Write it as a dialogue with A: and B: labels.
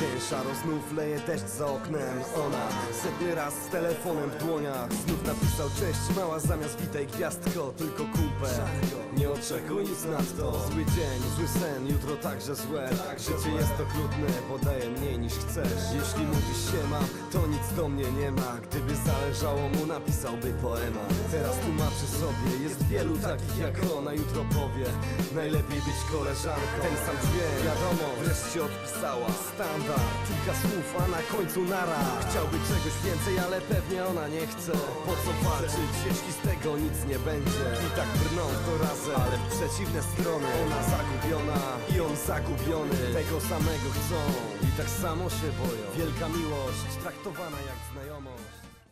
A: Szaro znów leje deszcz za oknem. Ona setny raz z telefonem w dłoniach. Znów napisał cześć mała zamiast witaj gwiazdko Tylko kumpel Nie oczekuj nic nadto Zły dzień, zły sen, jutro także złe. Życie jest okrutne, podaje mniej niż chcesz. Jeśli mówisz siema, to nic do mnie nie ma. Gdyby zależało mu napisałby poema. Teraz tłumaczy sobie, jest wielu takich jak ona Jutro powie, najlepiej być koleżanką. Ten sam dźwięk, wiadomo, wreszcie odpisała. Standard, kilka słów, a na końcu nara. Chciałby czegoś więcej, ale pewnie ona nie chce. Po co walczyć, jeśli z tego nic nie będzie? I tak brną to razem, ale w przeciwne strony. Ona zagubiona i on zagubiony. Tego samego chcą i tak samo się boją. Wielka miłość, traktowana jak znajomość